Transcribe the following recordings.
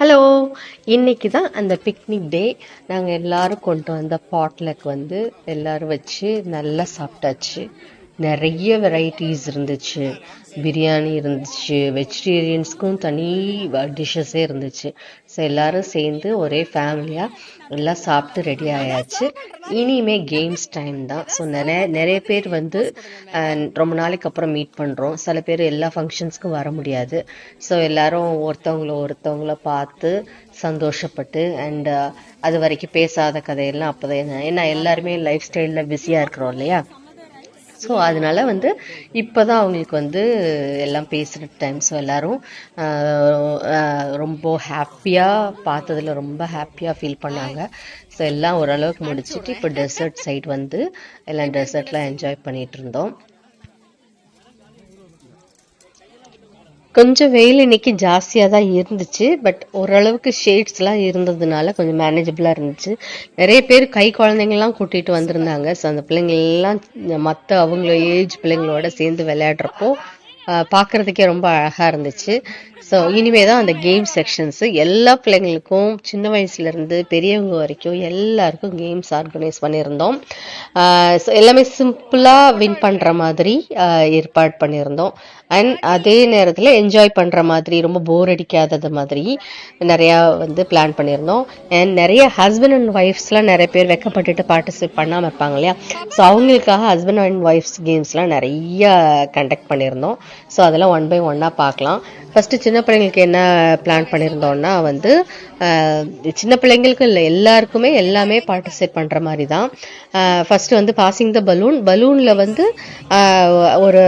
Hello இன்னைக்கு தான் அந்த பிக்னிக் டே நாங்கள் எல்லாரும் கொண்டு வந்த பாட்லக் வந்து எல்லோரும் வச்சு நல்லா சாப்பிட்டாச்சு. நிறைய வெரைட்டிஸ் இருந்துச்சு. பிரியாணி இருந்துச்சு வெஜிடேரியன்ஸ்க்கும் தனி டிஷ்ஷஸே இருந்துச்சு. ஸோ எல்லாரும் சேர்ந்து ஒரே ஃபேமிலியாக எல்லாம் சாப்பிட்டு ரெடி ஆயாச்சு. இனிமே கேம்ஸ் டைம் தான். ஸோ நிறைய நிறைய பேர் வந்து ரொம்ப நாளைக்கு அப்புறம் மீட் பண்ணுறோம் சில பேர் எல்லா ஃபங்க்ஷன்ஸ்க்கும் வர முடியாது. ஸோ எல்லாரும் ஒருத்தவங்கள ஒருத்தவங்கள பார்த்து சந்தோஷப்பட்டு அண்ட் அது வரைக்கும் பேசாத கதையெல்லாம் அப்போதான். ஏன்னா எல்லாருமே லைஃப் ஸ்டைலில் பிஸியாக இருக்கிறோம் இல்லையா? ஸோ அதனால வந்து இப்போ தான் அவங்களுக்கு வந்து எல்லாம் பேசுகிற டைம் ஸோ எல்லோரும் ரொம்ப ஹாப்பியாக பார்த்ததுல ரொம்ப ஹாப்பியாக ஃபீல் பண்ணாங்க. ஸோ எல்லாம் ஓரளவுக்கு முடிச்சுட்டு இப்போ டெசர்ட் சைடு வந்து எல்லாம் டெசர்ட்லாம் என்ஜாய் பண்ணிகிட்டு இருந்தோம். கொஞ்சம் வெயில் இன்னைக்கு ஜாஸ்தியாக தான் இருந்துச்சு பட் ஓரளவுக்கு ஷேட்ஸ்லாம் இருந்ததுனால கொஞ்சம் மேனேஜபிளாக இருந்துச்சு. நிறைய பேர் கை குழந்தைங்கள்லாம் கூட்டிகிட்டு வந்திருந்தாங்க. ஸோ அந்த பிள்ளைங்கள்லாம் மற்ற அவங்கள ஏஜ் பிள்ளைங்களோட சேர்ந்து விளையாடுறப்போ பார்க்குறதுக்கே ரொம்ப அழகாக இருந்துச்சு. ஸோ இனிமே தான் அந்த கேம் செக்ஷன்ஸு எல்லா பிள்ளைங்களுக்கும் சின்ன வயசுலேருந்து பெரியவங்க வரைக்கும் எல்லாருக்கும் கேம்ஸ் ஆர்கனைஸ் பண்ணியிருந்தோம். ஸோ எல்லாமே சிம்பிளாக வின் பண்ணுற மாதிரி ஏற்பாடு பண்ணியிருந்தோம். அண்ட் அதே நேரத்தில் என்ஜாய் பண்ணுற மாதிரி ரொம்ப போர் அடிக்காதது மாதிரி நிறையா வந்து பிளான் பண்ணியிருந்தோம். அண்ட் நிறைய ஹஸ்பண்ட் அண்ட் ஒய்ஃப்ஸ்லாம் நிறைய பேர் வெக்கப்பட்டுட்டு பார்ட்டிசிபேட் பண்ணாமல் இருப்பாங்க இல்லையா? ஸோ அவங்களுக்காக ஹஸ்பண்ட் அண்ட் ஒய்ஃப்ஸ் கேம்ஸ்லாம் நிறைய கண்டக்ட் பண்ணியிருந்தோம். ஸோ அதெல்லாம் ஒன் பை ஒன்னாக பார்க்கலாம். ஃபஸ்ட்டு சின்ன சின்ன பிள்ளைங்களுக்கு என்ன பிளான் பண்ணியிருந்தோம்னா வந்து சின்ன பிள்ளைங்களுக்கு இல்லை எல்லாருக்குமே எல்லாமே பார்ட்டிசிபேட் பண்ணுற மாதிரி தான் ஃபஸ்ட்டு வந்து பாசிங் த பலூன் பலூனில் வந்து ஒரு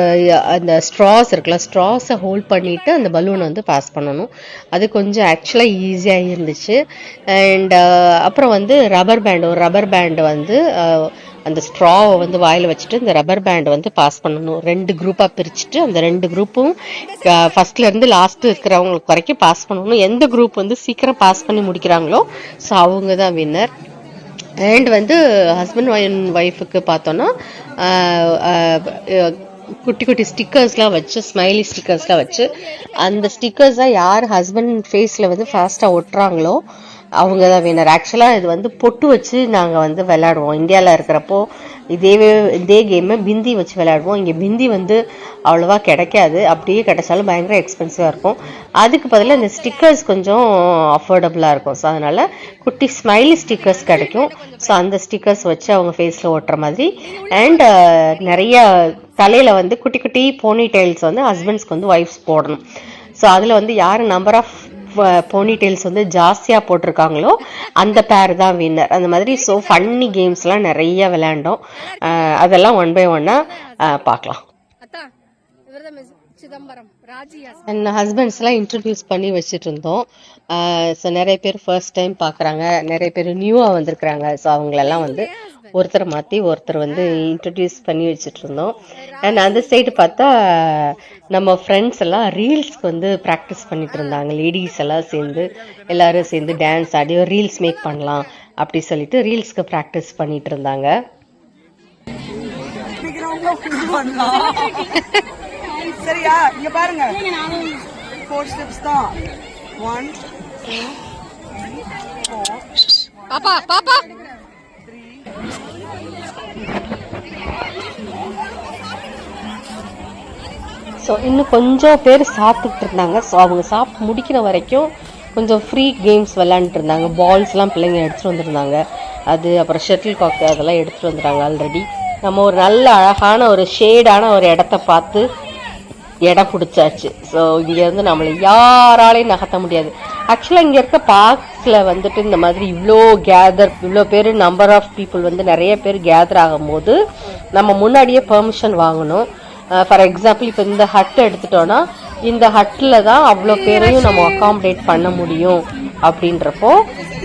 அந்த ஸ்ட்ராஸ் இருக்குல்ல ஸ்ட்ராஸை ஹோல்ட் பண்ணிட்டு அந்த பலூனை வந்து பாஸ் பண்ணணும். அது கொஞ்சம் ஆக்சுவலாக ஈஸியாக இருந்துச்சு. அண்ட் அப்புறம் வந்து ரப்பர் பேண்ட் ஒரு ரப்பர் பேண்டு வந்து அந்த ஸ்ட்ராவை வந்து வாயில் வச்சுட்டு இந்த ரப்பர் பேண்ட் வந்து பாஸ் பண்ணணும். ரெண்டு குரூப்பாக பிரிச்சுட்டு அந்த ரெண்டு குரூப்பும் ஃபஸ்ட்லேருந்து லாஸ்ட்டு லாஸ்ட் இருக்கிறவங்களுக்கு வரைக்கும் பாஸ் பண்ணணும். எந்த குரூப் வந்து சீக்கிரம் பாஸ் பண்ணி முடிக்கிறாங்களோ ஸோ அவங்க தான் வின்னர் அண்ட் வந்து ஹஸ்பண்ட் அண்ட் ஒய்ஃபுக்கு பார்த்தோன்னா குட்டி குட்டி ஸ்டிக்கர்ஸ்லாம் வச்சு ஸ்மைலி ஸ்டிக்கர்ஸ்லாம் வச்சு அந்த ஸ்டிக்கர்ஸை யார் ஹஸ்பண்ட் ஃபேஸில் வந்து ஃபாஸ்ட்டாக ஒட்டுறாங்களோ அவங்க தான் வின்னர் ஆக்சுவலாக இது வந்து பொட்டு வச்சு நாங்கள் வந்து விளையாடுவோம். இந்தியாவில் இருக்கிறப்போ இதே இதே கேமை பிந்தி வச்சு விளையாடுவோம். இங்கே பிந்தி வந்து அவ்வளோவா கிடைக்காது. அப்படியே கிடைச்சாலும் பயங்கர எக்ஸ்பென்சிவாக இருக்கும். அதுக்கு பதிலாக இந்த ஸ்டிக்கர்ஸ் கொஞ்சம் அஃபோர்டபுளாக இருக்கும். ஸோ அதனால் குட்டி ஸ்மைலி ஸ்டிக்கர்ஸ் கிடைக்கும். ஸோ அந்த ஸ்டிக்கர்ஸ் வச்சு அவங்க ஃபேஸில் ஓட்டுற மாதிரி. அண்ட் நிறைய தலையில் வந்து குட்டி குட்டி போனி டைல்ஸ் வந்து ஹஸ்பண்ட்ஸ்க்கு வந்து ஒய்ஃப்ஸ் போடணும். ஸோ அதில் வந்து யார் நம்பர் ஆஃப் போனி டெயில்ஸ் வந்து ஜாஸ்தியாக போட்டிருக்காங்களோ அந்த பேர் தான் வின்னர் அந்த மாதிரி ஸோ ஃபன்னி கேம்ஸ்லாம் நிறைய விளையாண்டோம். அதெல்லாம் ஒன் பை ஒன்னாக பார்க்கலாம். அத்தா இவர்தான் மிஸ் சிதம்பரம் ராஜியா அண்ட் ஹஸ்பண்ட்ஸ்லாம் இன்ட்ரடியூஸ் பண்ணி வச்சுட்டு இருந்தோம் ஸோ நிறைய பேர் ஃபர்ஸ்ட் டைம் பார்க்குறாங்க. நிறைய பேர் நியூவாக வந்திருக்கிறாங்க. ஸோ அவங்களெல்லாம் வந்து ஒருத்தர் மாற்றி ஒருத்தர் வந்து இன்ட்ரடியூஸ் பண்ணி வச்சுட்டு இருந்தோம் அண்ட் அந்த சைடு பார்த்தா நம்ம ஃப்ரெண்ட்ஸ் எல்லாம் ரீல்ஸ்க்கு வந்து ப்ராக்டிஸ் பண்ணிட்டு இருந்தாங்க. லேடிஸ் எல்லாம் சேர்ந்து எல்லாரும் சேர்ந்து டான்ஸ் ஆடி ரீல்ஸ் மேக் பண்ணலாம் அப்படி சொல்லிட்டு ரீல்ஸ்க்கு ப்ராக்டிஸ் பண்ணிட்டு இருந்தாங்க. சரியா? இங்க பாருங்க. ஃபோர் ஸ்டெப்ஸ் தான். ஒன் பாப்பா பாப்பா. ஸோ இன்னும் கொஞ்சம் பேர் சாப்பிட்டுட்டு இருந்தாங்க ஸோ அவங்க சாப்பிட்டு முடிக்கிற வரைக்கும் கொஞ்சம் ஃப்ரீ கேம்ஸ் விளாண்டுட்டு இருந்தாங்க பால்ஸ்லாம் பிள்ளைங்க எடுத்துகிட்டு வந்திருந்தாங்க. அது அப்புறம் ஷட்டில் காக் அதெல்லாம் எடுத்துகிட்டு வந்துடுறாங்க ஆல்ரெடி நம்ம ஒரு நல்ல அழகான ஒரு ஷேடான ஒரு இடத்த பார்த்து இடம் பிடிச்சாச்சு. ஸோ இங்கேருந்து நம்மளை யாராலையும் நகர்த்த முடியாது. ஆக்சுவலாக இங்கே இருக்க பார்க்ஸில் வந்துட்டு இந்த மாதிரி இவ்வளோ கேதர் இவ்வளோ பேர் நம்பர் ஆஃப் பீப்புள் வந்து நிறைய பேர் கேதர் ஆகும்போது நம்ம முன்னாடியே பெர்மிஷன் வாங்கணும். ஃபார் எக்ஸாம்பிள் இப்போ இந்த ஹட் எடுத்துட்டோம்னா இந்த ஹட்டில் தான் அவ்வளோ பேரையும் நம்ம அகாமடேட் பண்ண முடியும். அப்படின்றப்போ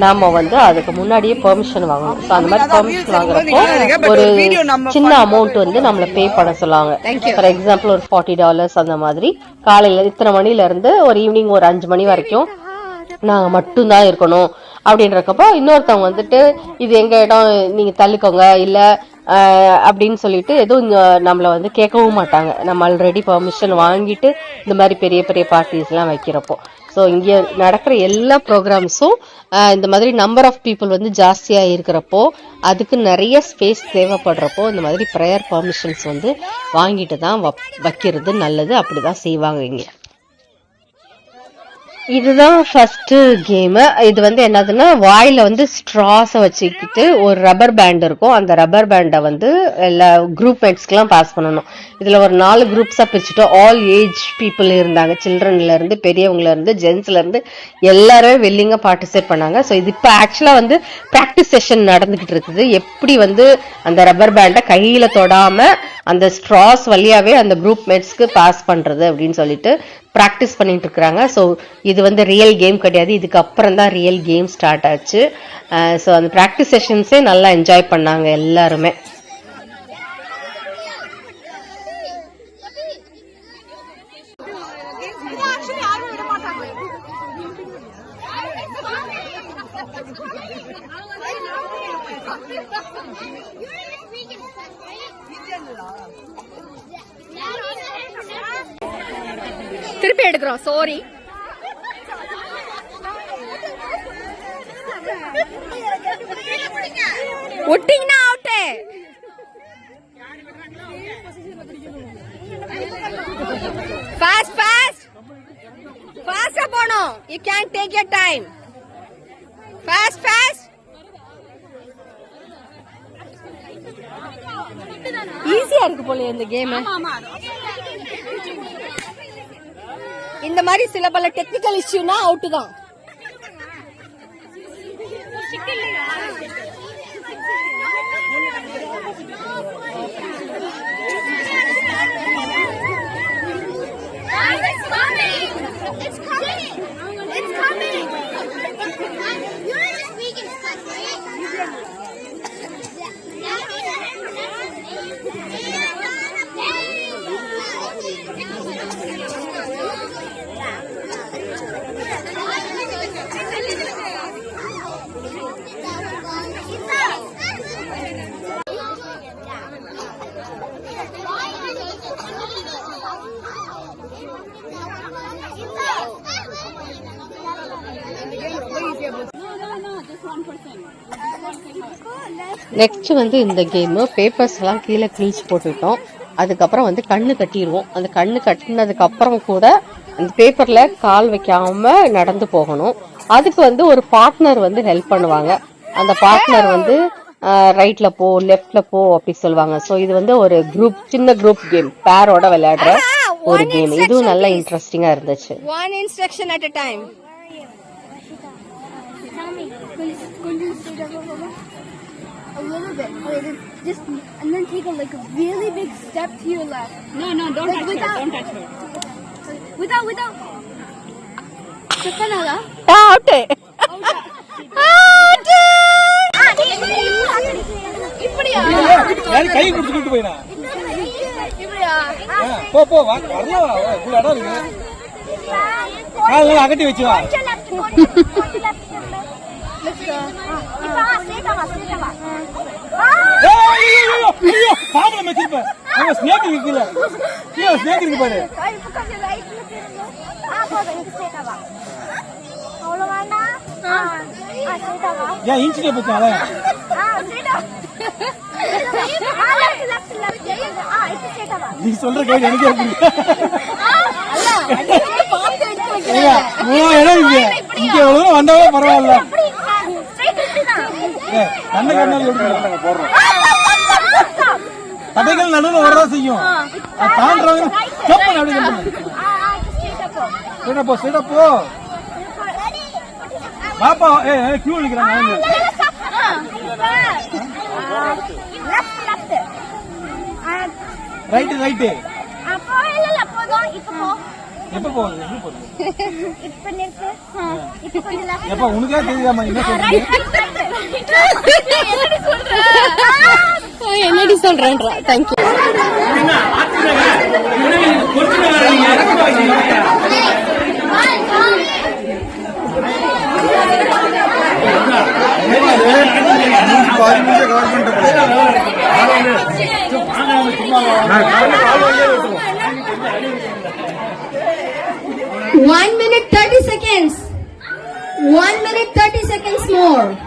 நாம வந்து அதுக்கு முன்னாடியே பெர்மிஷன் வாங்கணும். ஸோ அந்த மாதிரி பெர்மிஷன் வாங்குறப்போ ஒரு சின்ன அமௌண்ட் வந்து நம்மளை பே பண்ண சொல்லுவாங்க. ஃபார் எக்ஸாம்பிள் ஒரு ஃபார்ட்டி டாலர்ஸ் அந்த மாதிரி. காலையில இத்தனை மணில இருந்து ஒரு ஈவினிங் ஒரு அஞ்சு மணி வரைக்கும் நாங்கள் மட்டும்தான் இருக்கணும். அப்படின்றக்கப்போ இன்னொருத்தவங்க வந்துட்டு இது எங்கள் இடம் நீங்கள் தள்ளிக்கோங்க. இல்லை அப்படின்னு சொல்லிட்டு எதுவும் நம்மளை வந்து கேட்கவும் மாட்டாங்க. நம்ம ஆல்ரெடி பர்மிஷன் வாங்கிட்டு இந்த மாதிரி பெரிய பெரிய பார்ட்டிஸ்லாம் வைக்கிறப்போ. ஸோ இங்கே நடக்கிற எல்லா ப்ரோக்ராம்ஸும் இந்த மாதிரி நம்பர் ஆஃப் பீப்புள் வந்து ஜாஸ்தியாக இருக்கிறப்போ அதுக்கு நிறைய ஸ்பேஸ் தேவைப்படுறப்போ இந்த மாதிரி ப்ரேயர் பர்மிஷன்ஸ் வந்து வாங்கிட்டு தான் வப்- வைக்கிறது நல்லது. அப்படி தான் செய்வாங்க இங்கே. இதுதான் ஃபர்ஸ்ட் கேம் இது வந்து என்னதுன்னா வாயில வந்து ஸ்ட்ராஸை வச்சுக்கிட்டு ஒரு ரப்பர் பேண்ட் இருக்கும். அந்த ரப்பர் பேண்டை வந்து எல்லா குரூப் மேட்ஸ்க்குலாம் பாஸ் பண்ணணும். இதுல ஒரு நாலு குரூப்ஸா பிரிச்சுட்டு ஆல் ஏஜ் பீப்புள் இருந்தாங்க. சில்ட்ரன்ல இருந்து பெரியவங்கல இருந்து ஜென்ஸ்ல இருந்து எல்லாரும் வெல்லிங்க பார்ட்டிசிபேட் பண்ணாங்க. ஸோ இது இப்போ ஆக்சுவலா வந்து ப்ராக்டிஸ் செஷன் நடந்துகிட்டு இருக்குது. எப்படி வந்து அந்த ரப்பர் பேண்டை கையில தொடாம அந்த ஸ்ட்ராஸ் வழியாவே அந்த குரூப் மேட்ஸ்க்கு பாஸ் பண்ணுறது அப்படின்னு சொல்லிட்டு ப்ராக்டிஸ் பண்ணிட்டு இருக்கிறாங்க. ஸோ இது வந்து ரியல் கேம் கிடையாது. இதுக்கப்புறம் தான் ரியல் கேம் ஸ்டார்ட் ஆச்சு ஸோ அந்த ப்ராக்டிஸ் செஷன்ஸே நல்லா என்ஜாய் பண்ணாங்க எல்லாருமே. திருப்பி எடுக்கிறோம் சாரி ஒட்டிங்கன்னா அவுட்டு ஃபாஸ்ட் ஃபாஸ்ட் ஃபாஸ்டா போணும் you can take your time fast fast இருக்கு போல இந்த கேம் இந்த மாதிரி சில பல டெக்னிக்கல் இஷ்யூனா அவுட் தான். நெக்ஸ்ட் வந்து இந்த கேம் பேப்பர்ஸ் எல்லாம் கீழே கிழிச்சு போட்டுட்டோம் அதுக்கப்புறம் வந்து கண்ணு கட்டிடுவோம். அந்த கண்ணு கட்டினதுக்கு அப்புறம் கூட அந்த பேப்பர்ல கால் வைக்காம நடந்து போகணும். அதுக்கு வந்து ஒரு பார்ட்னர் வந்து ஹெல்ப் பண்ணுவாங்க. அந்த பார்ட்னர் வந்து ரைட்ல போ லெஃப்ட்ல போ அப்படி சொல்லுவாங்க. ஸோ இது வந்து ஒரு குரூப் சின்ன குரூப் கேம் பேரோட விளையாடுற ஒரு கேம் இதுவும் நல்ல இன்ட்ரெஸ்டிங்கா இருந்துச்சு. One instruction at a time little bit. Wait, it's just and then take a like a really big step to your left. No, no, don't Like touch without- her. Don't touch her. Without without. Sakana. Out இப்படியா யாரு கை கொடுத்து கூட்டு போயிடா இப்படியா போ போ வா வரலாம் வா வா, இவ்வளவு இடம் இருக்கு காலெல்லாம் அகட்டி வச்சு வா. இப்ப. அங்க ஸ்னேக் இருக்குல்ல கீழே ஸ்னேக் இருக்கு பாரு ஆ, இப்ப கொஞ்சம் right ல திரும்பு. ஆ, போதும், எனக்கு straight ஆவா. அவ்வளவு வேண்டாம்? ஆ, ஆ, ஆவா. ஏன் இன்ச்சு டேப் வச்சால ஆ, ஆ. ஆ. ஆ, இப்ப ஆவா. நீ சொல்ற கைடு எனக்கே இருக்கு இடம் இருக்கு இங்க எவ்வளவு வந்தாலும் பரவாயில்ல ஆ, கண்ணை கண்ணால் போடுறோம் தடைகள் நடுவில் வரதான் செய்யும். தாண்டவங்க பண்ண அப்படி ஆ போ. பாப்பா ஏ கியூ நிக்கிறாங்க இப்போ போ. எப்ப போகுது எப்ப போகுது இப்போ நிறுத்து. இப்போ கொஞ்சம் லெஃப்ட் எப்ப உனக்கே தெரியாம என்ன சொல்றீங்க? சொல்றேன்றா thank you One minute thirty seconds. One minute thirty seconds more.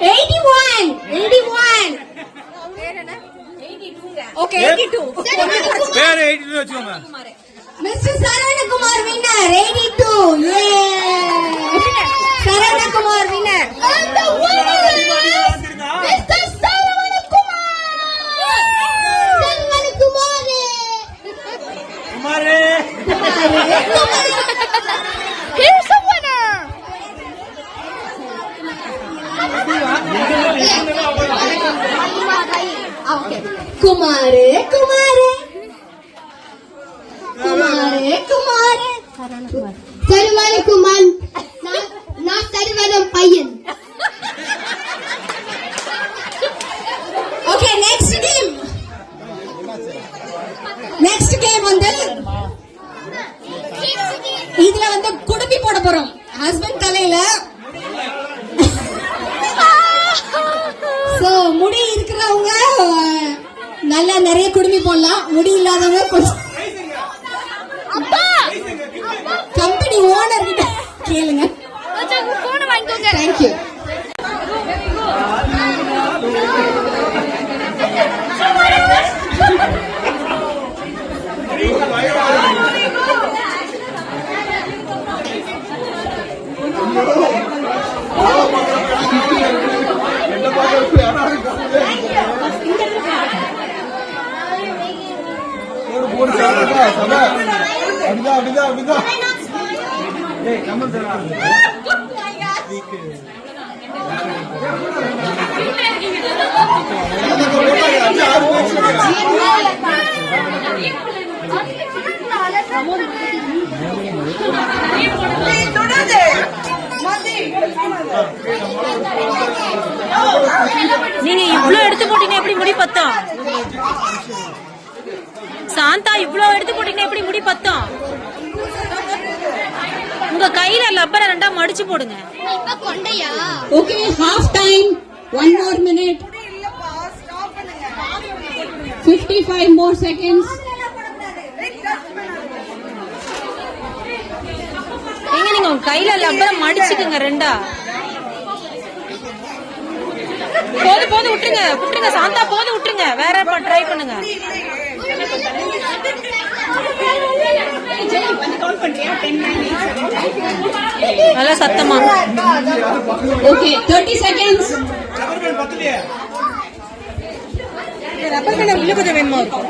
81 81 okay 82 வேற எயிட்டி டூ வச்சுக்கோங்க மிஸ்டர் சரவணகுமார் வின்னர் 82 யே Saravanakumar winner and the winner is Mr. Saravanakumar Saravanakumar குமாரே Here's Kumar Kumar. Kumar Kumar. Saravanakumar நான் சரவணம் பையன் okay next game next game வந்து இதுல வந்து குடுமி போட போறோம் ஹஸ்பண்ட் தலையில சோ முடி இருக்கிறவங்க அஹ், நல்லா நிறைய குடுமி போடலாம் முடி இல்லாதவங்க கொஞ்சம் கம்பெனி ஓனர் கிட்ட கேளுங்க போன வாங்கிக்கோங்க தேங்க்யூ அப்படிதான் அப்படிதான் அப்படிதான் ஏய் நம்ம நீங்க இவ்ளோ எடுத்து போட்டீங்க எப்படி முடி பத்தம் சாந்தா இவ்ளோ எடுத்து போட்டீங்க எப்படி முடி பத்தம்? உங்க கையில லப்பரை ரெண்டா மடிச்சு போடுங்க. Okay half time one more minute பண்ணுங்க 55 more seconds. ஏங்க நீங்க உங்க கையில லப்பரை மடிச்சுக்குங்க ரெண்டா? போது போது விட்டுருங்க. விட்டுருங்க சாந்தா போது விட்டுருங்க. வேற ட்ரை பண்ணுங்க. நல்லா சத்தமா. Okay 30 seconds. ரப்பர் பேண்ட் உள்ள கொஞ்சம் வேணுமா? இருக்கும்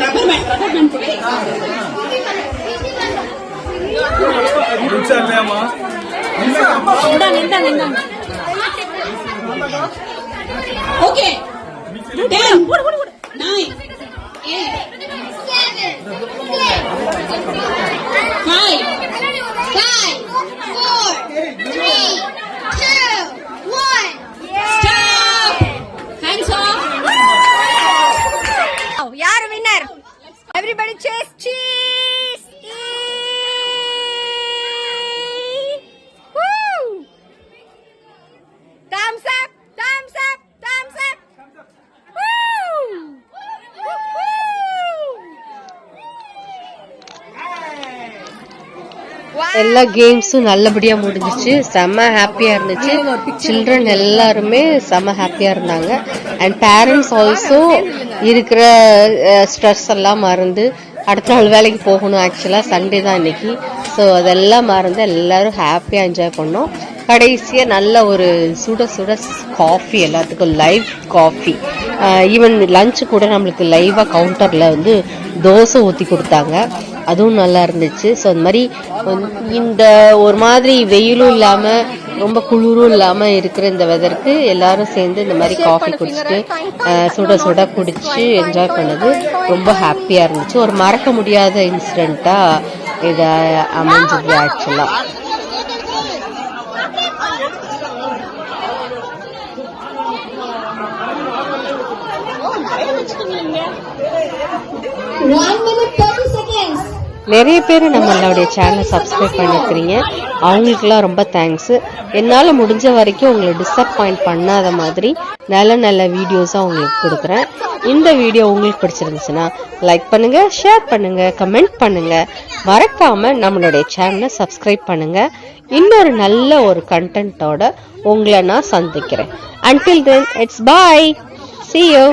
ரப்பர் பேண்ட் இந்தாங்க இந்தாங்க இந்தாங்க. Okay Hey! What, what, what? Nine! எல்லா கேம்ஸும் நல்லபடியா முடிஞ்சிச்சு. செம்ம ஹாப்பியா இருந்துச்சு. சில்ட்ரன் எல்லாருமே செம்ம ஹாப்பியா இருந்தாங்க. அண்ட் பேரண்ட்ஸ் ஆல்சோ இருக்கிற ஸ்ட்ரெஸ் எல்லாம் மறந்து அடுத்த நாள் வேலைக்கு போகணும். ஆக்சுவலாக சண்டே தான் இன்னைக்கு. ஸோ அதெல்லாம் மறந்து எல்லாரும் ஹாப்பியாக என்ஜாய் பண்ணோம். கடைசியாக நல்ல ஒரு சுட சுட காஃபி எல்லாத்துக்கும் லைவ் காஃபி ஈவன் லஞ்சு கூட நம்மளுக்கு லைவாக கவுண்டரில் வந்து தோசை ஊற்றி கொடுத்தாங்க. அதுவும் நல்லா இருந்துச்சு. ஸோ அந்த மாதிரி இந்த ஒரு மாதிரி வெயிலும் இல்லாமல் ரொம்ப குளிரும் இல்லாமல் இருக்கிற இந்த வெதருக்கு எல்லாரும் சேர்ந்து இந்த மாதிரி காஃபி குடிச்சிட்டு சுட சுட குடிச்சு என்ஜாய் பண்ணது ரொம்ப ஹாப்பியாக இருந்துச்சு. ஒரு மறக்க முடியாத இன்சிடெண்ட்டாக இது அமைஞ்சது ஆக்சுவலாக One minute. நிறைய பேர் நம்மளுடைய சேனலை சப்ஸ்கிரைப் பண்ணிருக்கிறீங்க அவங்களுக்குலாம் ரொம்ப தேங்க்ஸு என்னால் முடிஞ்ச வரைக்கும் உங்களை டிஸப்பாயிண்ட் பண்ணாத மாதிரி நல்ல நல்ல வீடியோஸாக உங்களுக்கு கொடுக்குறேன். இந்த வீடியோ உங்களுக்கு பிடிச்சிருந்துச்சுன்னா லைக் பண்ணுங்கள் ஷேர் பண்ணுங்கள் கமெண்ட் பண்ணுங்கள் மறக்காமல் நம்மளுடைய சேனலை சப்ஸ்கிரைப் பண்ணுங்கள் இன்னொரு நல்ல ஒரு கண்டென்ட்டோட உங்களை நான் சந்திக்கிறேன். Until then it's bye see you